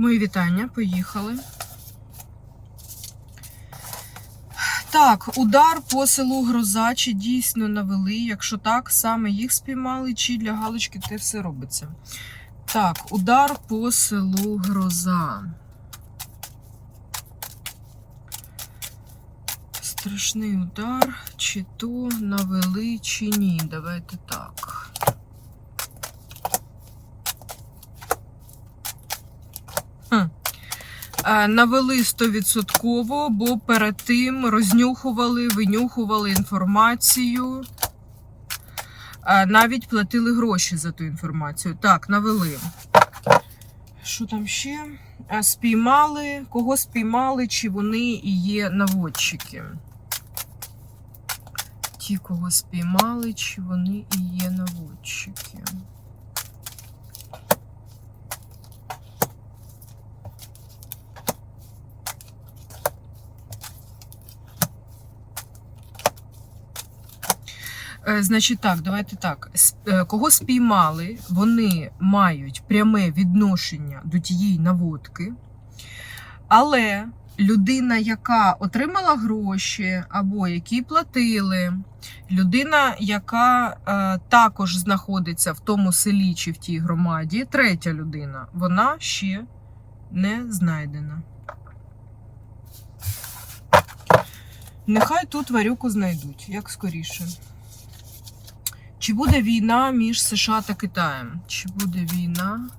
Мої вітання, поїхали. Так, удар по селу Гроза, чи дійсно навели? Якщо так, саме їх спіймали, чи для галочки те все робиться. Так, удар по селу Гроза. Страшний удар, чи то навели, чи ні. Давайте так. Хм. Е, Навели 100%, бо перед тим рознюхували, винюхували інформацію. Е, Навіть платили гроші за ту інформацію. Так, навели. Що там ще? Е, Спіймали. Кого спіймали, чи вони і є наводчики? Ті, кого спіймали, чи вони і є наводчики. Значить, так, давайте так. Е, Кого спіймали, вони мають пряме відношення до тієї наводки, але людина, яка отримала гроші або які платили, людина, яка е, також знаходиться в тому селі чи в тій громаді, третя людина, вона ще не знайдена. Нехай ту тварюку знайдуть, як скоріше. Чи буде війна між США та Китаєм? Чи буде війна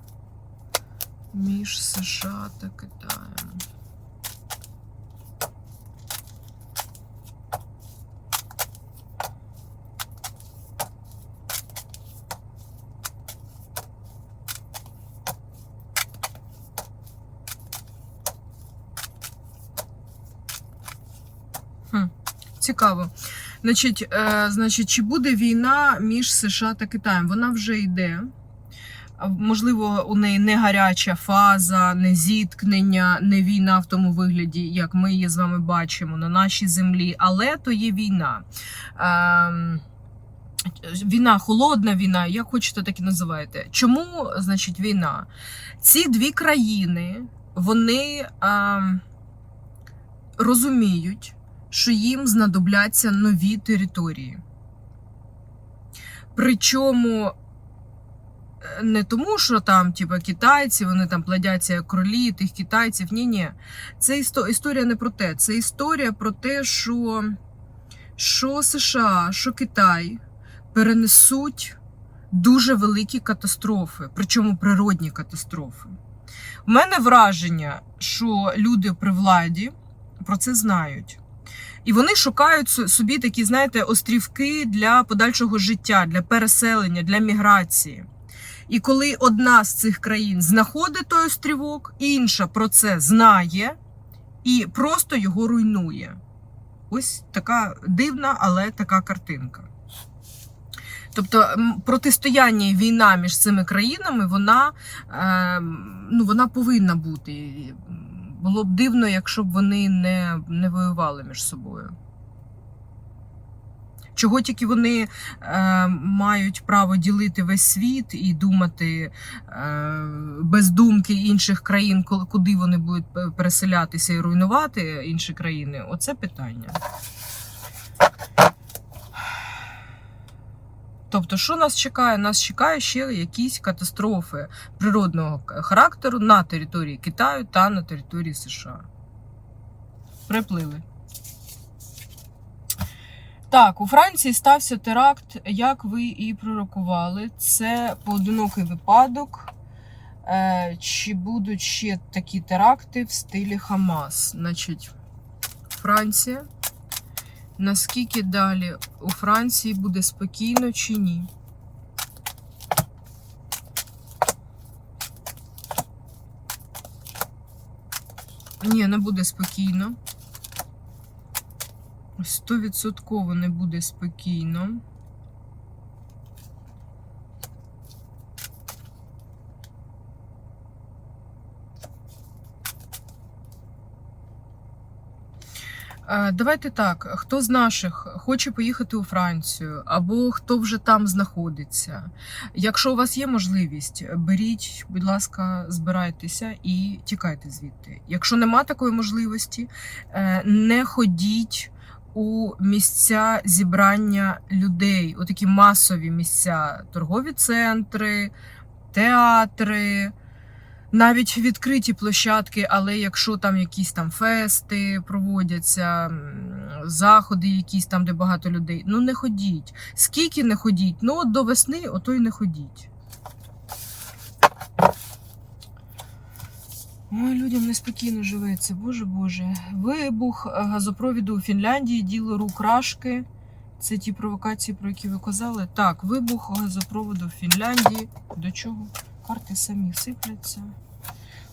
між США та Китаєм? Хм, цікаво. Значить, е, значить, чи буде війна між США та Китаєм? Вона вже йде. Можливо, у неї не гаряча фаза, не зіткнення, не війна в тому вигляді, як ми її з вами бачимо на нашій землі, але то є війна. Ем, Війна, холодна війна, як хочете, так і називайте. Чому, значить, війна? Ці дві країни, вони ем, розуміють, що їм знадобляться нові території. Причому е, не тому, що там, типа, китайці, вони там плодяться як кролі, тих китайців. Ні, ні. Це істо- історія не про те. Це історія про те, що, що США, що Китай перенесуть дуже великі катастрофи, причому природні катастрофи. У мене враження, що люди при владі про це знають. І вони шукають собі такі, знаєте, острівки для подальшого життя, для переселення, для міграції. І коли одна з цих країн знаходить той острівок, інша про це знає і просто його руйнує. Ось така дивна, але така картинка. Тобто протистояння і війна між цими країнами, вона, е, ну, вона повинна бути. Було б дивно, якщо б вони не, не воювали між собою. Чого тільки вони е, мають право ділити весь світ і думати е, без думки інших країн, куди вони будуть переселятися і руйнувати інші країни? Оце питання. Тобто, що нас чекає? Нас чекає ще якісь катастрофи природного характеру на території Китаю та на території США. Приплили. Так, у Франції стався теракт, як ви і пророкували. Це поодинокий випадок. Е, чи будуть ще такі теракти в стилі Хамас? Значить, Франція. Наскільки далі у Франції буде спокійно чи ні? Ні, не буде спокійно. Стовідсотково не буде спокійно. Давайте так. Хто з наших хоче поїхати у Францію, або хто вже там знаходиться. Якщо у вас є можливість, беріть, будь ласка, збирайтеся і тікайте звідти. Якщо нема такої можливості, е, не ходіть у місця зібрання людей, у такі масові місця, торгові центри, театри. Навіть відкриті площадки, але якщо там якісь там фести проводяться, заходи, якісь там, де багато людей, ну не ходіть. Скільки не ходіть? Ну от до весни, ото й не ходіть. Ой, людям неспокійно живеться, боже боже. Вибух газопровіду у Фінляндії, діло рук рашки. Це ті провокації, про які ви казали. Так, вибух газопроводу в Фінляндії. До чого? Карти самі сипляться.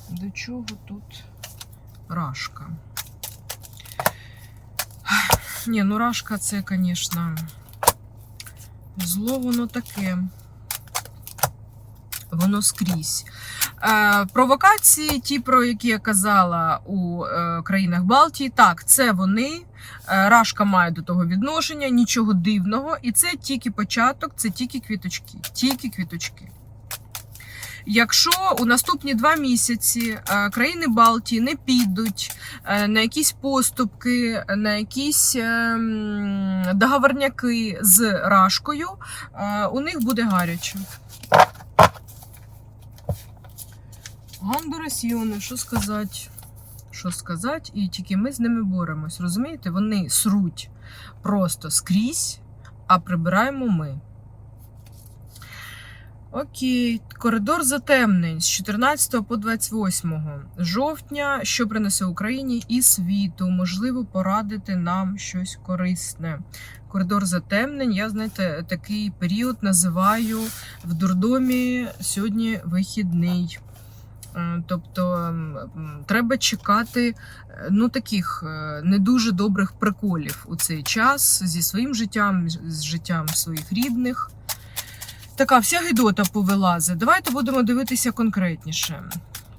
До чого тут рашка? Ні, ну рашка це, звісно, зло воно таке. Воно скрізь. Е, провокації, ті, про які я казала у е, країнах Балтії, так, це вони. Е, Рашка має до того відношення, нічого дивного. І це тільки початок, це тільки квіточки. Тільки квіточки. Якщо у наступні два місяці е, країни Балтії не підуть е, на якісь поступки, на якісь е, договорняки з Рашкою, у них буде гаряче. Гандурасіони, що сказати? Що сказати, і тільки ми з ними боремось. Розумієте? Вони сруть просто скрізь, а прибираємо ми. Окей, коридор затемнень з 14 по 28 жовтня, що принесе Україні і світу, можливо, порадити нам щось корисне. Коридор затемнень, я знаєте, такий період називаю в дурдомі сьогодні вихідний. Е, Тобто треба чекати е, ну, таких е, не дуже добрих приколів у цей час зі своїм життям, з життям своїх рідних. Така вся гидота повилазить. Давайте будемо дивитися конкретніше.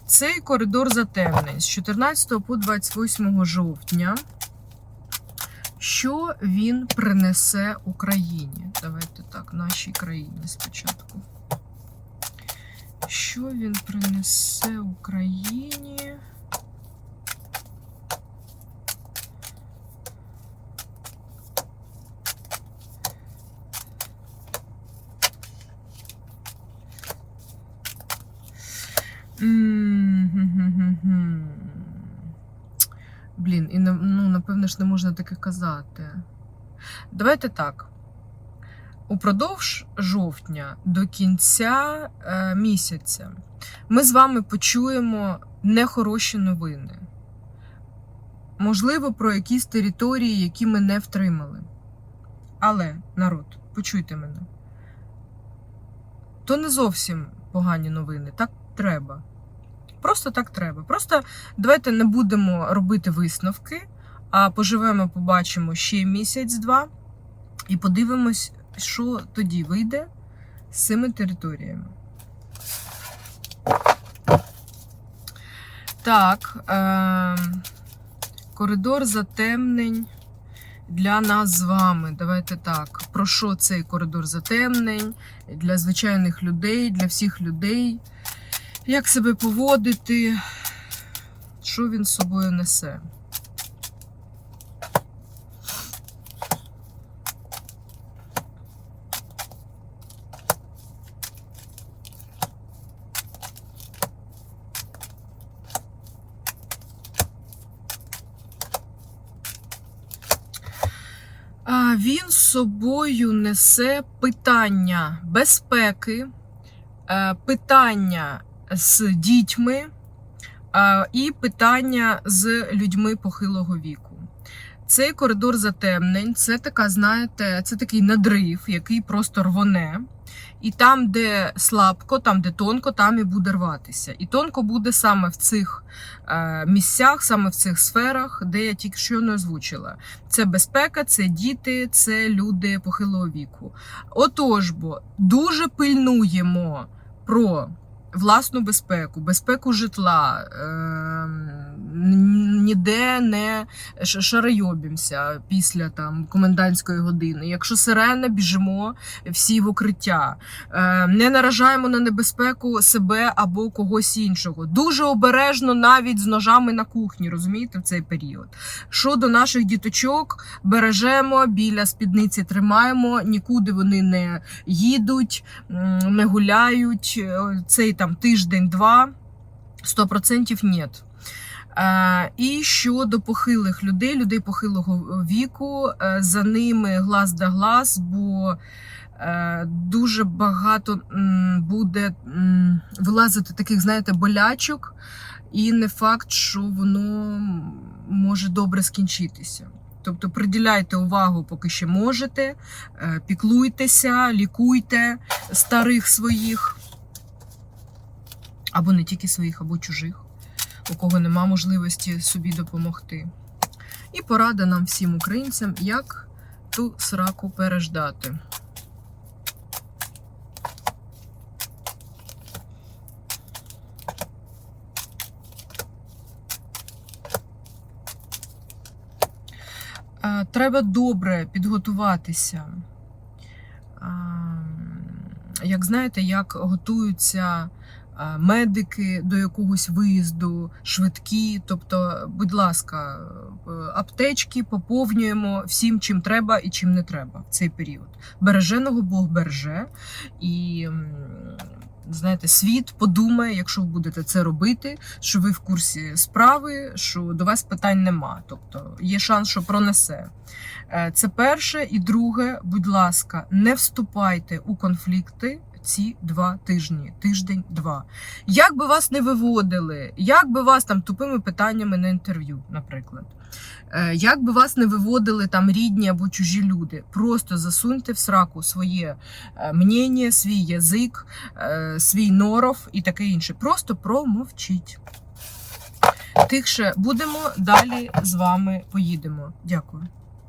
Цей коридор затемнень з 14 по 28 жовтня. Що він принесе Україні? Давайте так, нашій країні спочатку. Що він принесе Україні? М-м-м-м-м. Блін, і на- ну, напевно ж не можна таке казати. Давайте так. Упродовж жовтня до кінця е, місяця ми з вами почуємо нехороші новини. Можливо, про якісь території, які ми не втримали. Але, народ, почуйте мене. То не зовсім погані новини. Так треба. Просто так треба. Просто давайте не будемо робити висновки, а поживемо, побачимо ще місяць-два і подивимось, що тоді вийде з цими територіями. Так, е- коридор затемнень для нас з вами. Давайте так. Про що цей коридор затемнень для звичайних людей, для всіх людей. Як себе поводити? Що він з собою несе? А, Він собою несе питання безпеки, е, питання з дітьми е, і питання з людьми похилого віку. Цей коридор затемнень це така, знаєте, це такий надрив, який просто рвоне. І там, де слабко, там, де тонко, там і буде рватися. І тонко буде саме в цих е, місцях, саме в цих сферах, де я тільки що не озвучила. Це безпека, це діти, це люди похилого віку. Отож, бо дуже пильнуємо про власну безпеку, безпеку житла, е, ніде не шарайобімося після там комендантської години. Якщо сирена, біжимо всі в укриття, Е, не наражаємо на небезпеку себе або когось іншого. Дуже обережно навіть з ножами на кухні, розумієте, в цей період. Що до наших діточок, бережемо біля спідниці, тримаємо, нікуди вони не їдуть, не гуляють. Е, Цей там тиждень-два 100% нет. Е, і щодо похилих людей, людей похилого віку, е, за ними глаз да глаз, бо е, дуже багато буде вилазити таких, знаєте, болячок, і не факт, що воно може добре скінчитися. Тобто приділяйте увагу, поки ще можете, піклуйтеся, лікуйте старих своїх, або не тільки своїх, або чужих, у кого нема можливості собі допомогти. І порада нам всім українцям, як ту сраку переждати. Треба добре підготуватися. Як знаєте, як готуються медики до якогось виїзду, швидкі. Тобто, будь ласка, е, аптечки поповнюємо всім, чим треба і чим не треба в цей період. Береженого Бог береже. І знаєте, світ подумає, якщо ви будете це робити, що ви в курсі справи, що до вас питань нема. Тобто є шанс, що пронесе. Е, Це перше. І друге, будь ласка, не вступайте у конфлікти. Ці два тижні, тиждень-два. Як би вас не виводили, як би вас там тупими питаннями на інтерв'ю, наприклад, Е, як би вас не виводили там рідні або чужі люди, просто засуньте в сраку своє е, мнення, свій язик, е, свій норов і таке інше. Просто промовчіть. Тихше будемо далі з вами поїдемо. Дякую.